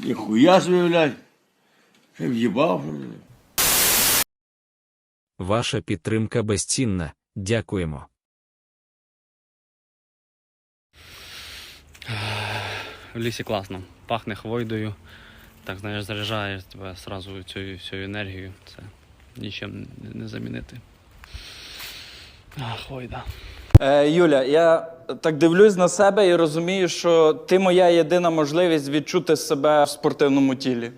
Ніхуя собі, блядь. Ще в'їбав. Ваша підтримка безцінна. Дякуємо. В лісі класно. Пахне хвойдою. Так, знаєш, заряджає тебе сразу цю всю енергію. Це нічим не- не замінити. А, хвойда. Е, Юля, я так дивлюсь на себе і розумію, що ти моя єдина можливість відчути себе в спортивному тілі.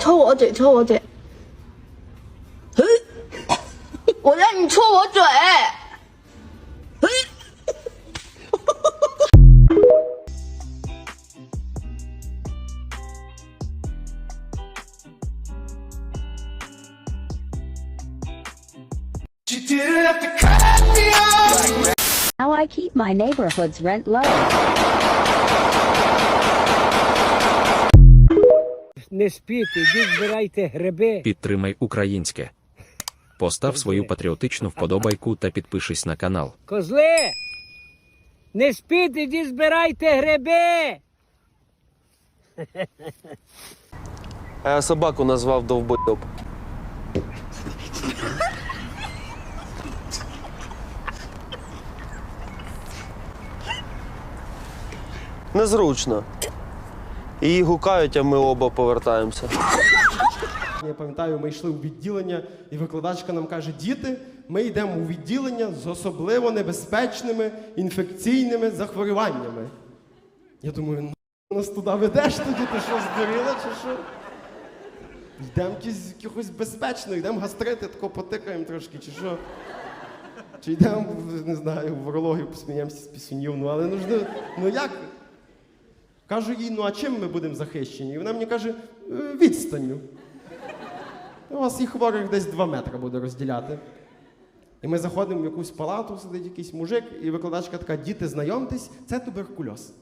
“戳我嘴，戳我嘴。”我让你戳我嘴。 keep my neighborhood's rent low. Не спіть, ідіть збирайте гриби. Підтримай українське. Постав свою патріотичну вподобайку та підпишись на канал. Козли! Не спіть, ідіть збирайте гриби. Собаку назвав довбойоб. Незручно. Її гукають, а ми оба повертаємося. Я пам'ятаю, ми йшли у відділення, і викладачка нам каже: діти, ми йдемо у відділення з особливо небезпечними інфекційними захворюваннями. Я думаю, ну нас туди ведеш тоді, ти що здуріла чи що? Йдемо якихось безпечно, йдемо гастрити, тако потикаємо трошки, чи що. Чи йдемо, не знаю, в урологію посміємося з пісюнів, ну але ну ж ну як? Кажу їй, ну а чим ми будемо захищені? І вона мені каже, «Е, відстанню. У вас і хворих десь 2 метри буде розділяти. І ми заходимо в якусь палату, сидить якийсь мужик, і викладачка така: діти, знайомтесь, це туберкульоз.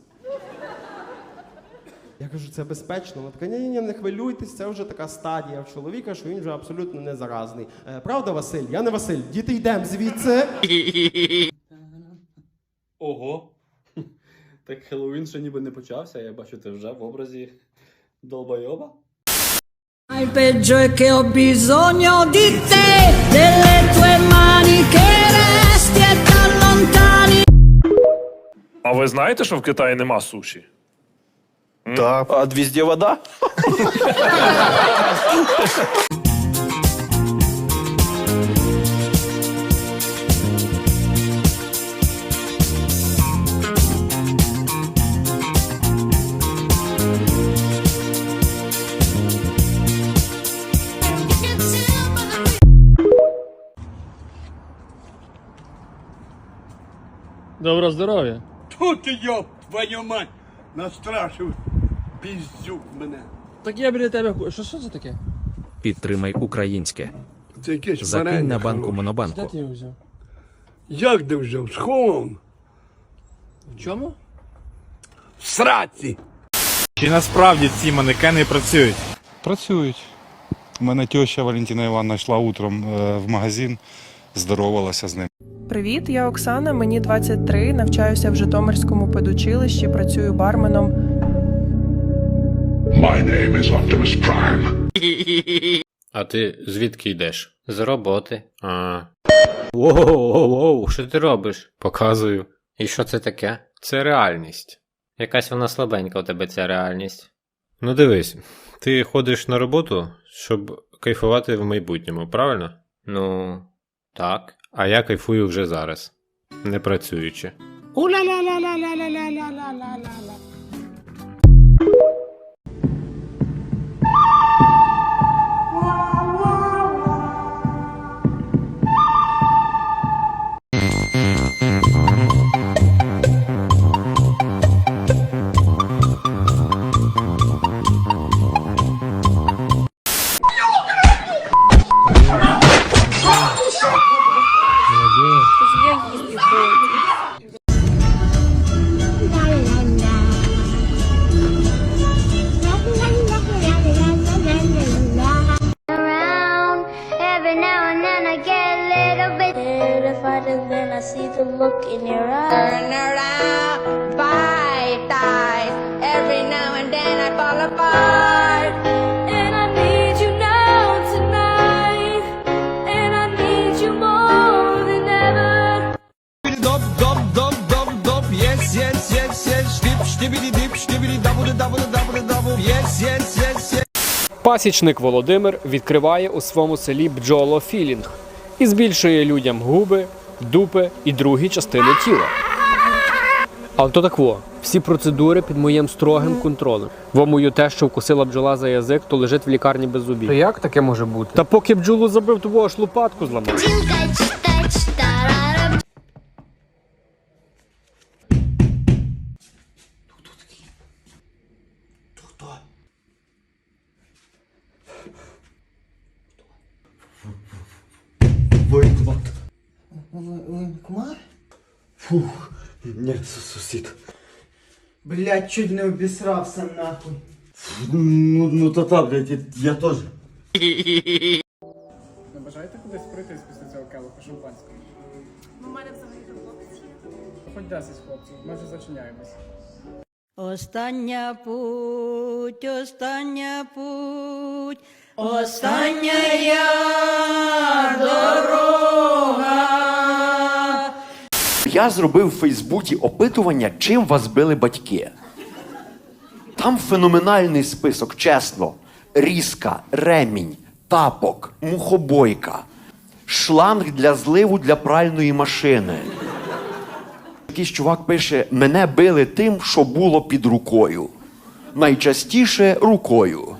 Я кажу, це безпечно. Вона така, ні, ні, не хвилюйтесь, це вже така стадія в чоловіка, що він вже абсолютно не заразний. «Е, правда, Василь? Я не Василь. Діти, йдемо звідси. Ого. Так Хеллоуін ще ніби не почався, я бачу, ти вже в образі долбойоба. Il peggio che ho bisogno di te, delle tue mani che resti e. А ви знаєте, що в Китаї нема суші? Так. А везде вода? Доброго здоров'я. Тут ти, йоп, твою мать, настрашив піздюк мене. Так я біля тебе. Що, що це таке? Підтримай українське. Це якесь Закинь на банку хороше. монобанку. його взяв? Як де взяв? Сховав? В чому? В сраці. Чи насправді ці манекени працюють? Працюють. У мене теща Валентина Івановна йшла утром е, в магазин, здоровалася з ним. Привіт, я Оксана, мені 23, навчаюся в Житомирському педучилищі, працюю барменом. А ти звідки йдеш? З роботи. А. Воу-воу-воу, що ти робиш? Показую. І що це таке? Це реальність. Якась вона слабенька у тебе ця реальність. Ну дивись, ти ходиш на роботу, щоб кайфувати в майбутньому, правильно? Ну, так. А я кайфую вже зараз, не працюючи. Я їсти хочу. I see the look in your eyes. Turn around, bite eyes. Every now and then I fall apart. And I need you now tonight. And I need you more than ever. Доп, доп, доп, доп, доп, yes, yes, yes, yes, штип, штибіді, дип, штибіді, дабуди, дабуди, дабуди, дабу, yes, yes, yes, yes. Пасічник Володимир відкриває у своєму селі бджолофілінг і збільшує людям губи, дупи і другі частини тіла. А то так во, всі процедури під моїм строгим контролем. Во мою те, що вкусила бджола за язик, то лежить в лікарні без зубів. То як таке може бути? Та поки бджолу забив, то аж лопатку зламав. Фух, ні, сусід. Блять, чуть не обісрався нахуй. Ну, ну та та, блядь, я, я теж. Не бажаєте кудись прийти після цього келиху шампанського? У мене взагалі хлопець є. Хоч 10 хлопців, ми вже зачиняємось. Остання путь, остання путь, остання я дорога. Я зробив в Фейсбуці опитування, чим вас били батьки. Там феноменальний список, чесно. Різка, ремінь, тапок, мухобойка, шланг для зливу для пральної машини. Якийсь чувак пише: мене били тим, що було під рукою. Найчастіше рукою.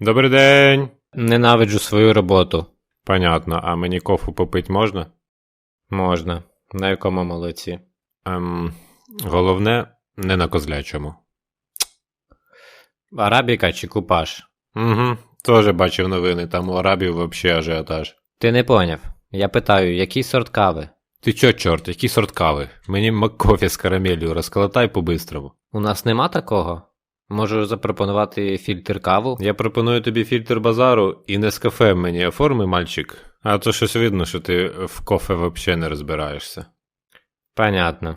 Добрий день. Ненавиджу свою роботу. Понятно, а мені кофу попити можна? Можна. На якому молодці? Ем, головне, не на козлячому. Арабіка чи купаж? Угу. Тоже бачив новини, там у арабів вообще ажіотаж. Ти не поняв. Я питаю, який сорт кави? Ти чо, чорт, який сорт кави? Мені маккофі з карамелью розколотай по-бистрому. У нас нема такого? Можу запропонувати фільтр каву? Я пропоную тобі фільтр базару і не з кафе мені оформи, мальчик. А то щось видно, що ти в кофе взагалі не розбираєшся. Понятно.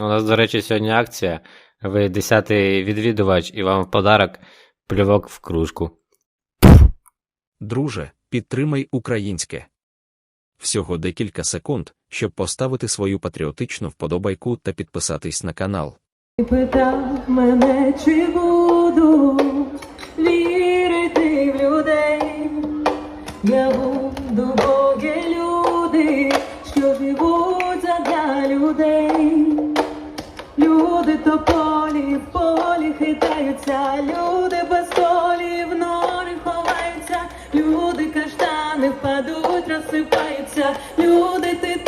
У нас, до речі, сьогодні акція. Ви десятий відвідувач і вам в подарок плювок в кружку. Друже, підтримай українське. Всього декілька секунд, щоб поставити свою патріотичну вподобайку та підписатись на канал. Питав мене, чи Я буду боги люди, що живуть задля людей. Люди то полі в полі хитаються, люди без столі в норі ховаються, люди каштани впадуть, розсипаються, люди ти